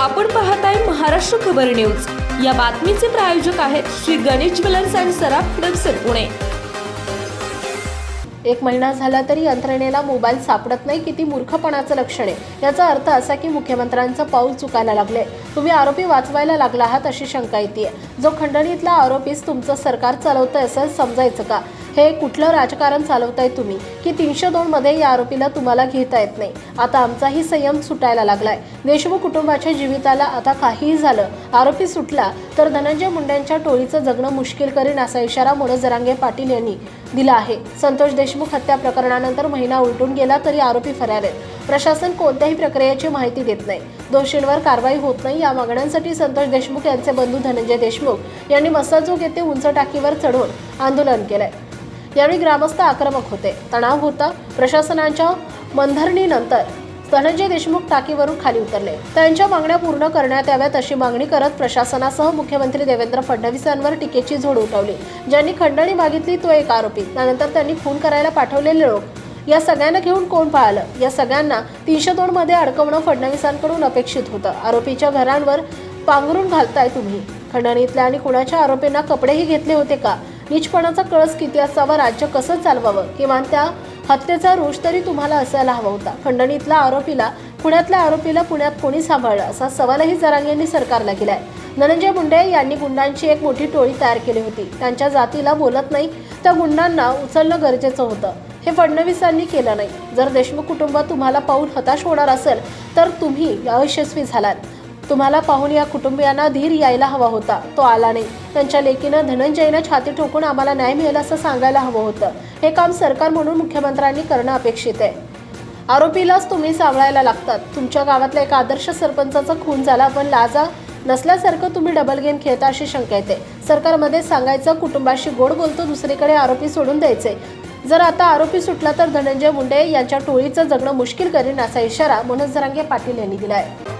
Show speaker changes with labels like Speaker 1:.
Speaker 1: आपण पाहताय महाराष्ट्र खबर न्यूज. या बातमीचे प्रायोजक आहेत श्री गणेश ज्वेलर्स अँड सराफ हडपसर पुणे.
Speaker 2: एक महिना झाला तरी यंत्रणेला मोबाईल सापडत नाही किती मूर्खपणाचं लक्षण आहे. याचा अर्थ असा की मुख्यमंत्र्यांचं पाऊल चुकायला लागले. तुम्ही आरोपी वाचवायला लागला आहात अशी शंका येते जो खंडणीतला आरोपीच तुमचं सरकार चालवतंय असं समजायचं का? हे कुठलं राजकारण चालवताय तुम्ही? की तीनशे दोन मध्ये या आरोपीला तुम्हाला घेता येत नाही? आता आमचाही संयम सुटायला लागलाय. देशमुख कुटुंबाच्या जीविताला आता काहीही झालं आरोपी सुटला तर धनंजय मुंडेंच्या टोळीचं जगणं मुश्किल करीन असा इशारा मनोज जरांगे पाटील यांनी दिला आहे. संतोष देशमुख हत्या प्रकरणानंतर महिना उलटून गेला तरी आरोपी फरार आहेत. प्रशासन कोणत्याही प्रक्रियेची माहिती देत नाही. दोषींवर कारवाई होत नाही या मागण्यांसाठी संतोष देशमुख यांचे बंधू धनंजय देशमुख यांनी मसाजोग येथे उंच टाकीवर चढून आंदोलन केलंय. यावेळी ग्रामस्थ आक्रमक होते. तणाव होता प्रशासनाच्या मनधरणीनंतर धनंजय देशमुख टाकीवरून खाली उतरले. त्यांच्या मागण्या पूर्ण करण्यात याव्यात अशी मागणी करत प्रशासनासह मुख्यमंत्री देवेंद्र फडणवीसांवर टीकेची झोड उठवली. ज्यांनी खंडणी मागितली तो एक आरोपी. त्यानंतर त्यांनी खून करायला पाठवलेले लोक. या सगळ्यांना घेऊन कोण पाहिलं या सगळ्यांना तीनशे दोन मध्ये अडकवणं फडणवीसांकडून अपेक्षित होतं. आरोपीच्या घरांवर पांघरून घालताय तुम्ही. खंडणीतल्या आणि कुणाच्या आरोपींना कपडेही घेतले होते का? नीचपणाचा कळस किती असावा राज्य कसं चालवावं किंवा त्या हत्येचा रोष तरी तुम्हाला असायला हवा होता. खंडणीतल्या आरोपीला पुण्यातल्या आरोपीला पुण्यात कोणी सांभाळलं असा सवालही जरांग यांनी सरकारला केलाय. धनंजय मुंडे यांनी गुंडांची एक मोठी टोळी तयार केली होती. त्यांच्या जातीला बोलत नाही त्या गुंडांना उचलणं गरजेचं होतं. हे फडणवीसांनी केलं नाही. जर देशमुख कुटुंब तुम्हाला पाहून हताश होणार असेल तर तुम्ही अयशस्वी झालात. तुम्हाला पाहून या कुटुंबियांना धीर यायला हवा होता. तो आला नाही. त्यांच्या लेकीनं धनंजयनं छाती ठोकून आम्हाला न्याय मिळेल असं सांगायला हवं होतं. हे काम सरकार म्हणून मुख्यमंत्र्यांनी करणं अपेक्षित आहे. आरोपीलाच तुम्ही सावळायला लागतात. तुमच्या गावातला एक आदर्श सरपंचाचा खून झाला पण लाजा नसल्यासारखं तुम्ही डबल गेम खेळता अशी शंका येते. सरकारमध्ये सांगायचं कुटुंबाशी गोड बोलतो दुसरीकडे आरोपी सोडून द्यायचे. जर आता आरोपी सुटला तर धनंजय मुंडे यांच्या टोळीचं जगणं मुश्किल करीन असा इशारा मनोज जरांगे पाटील यांनी आहे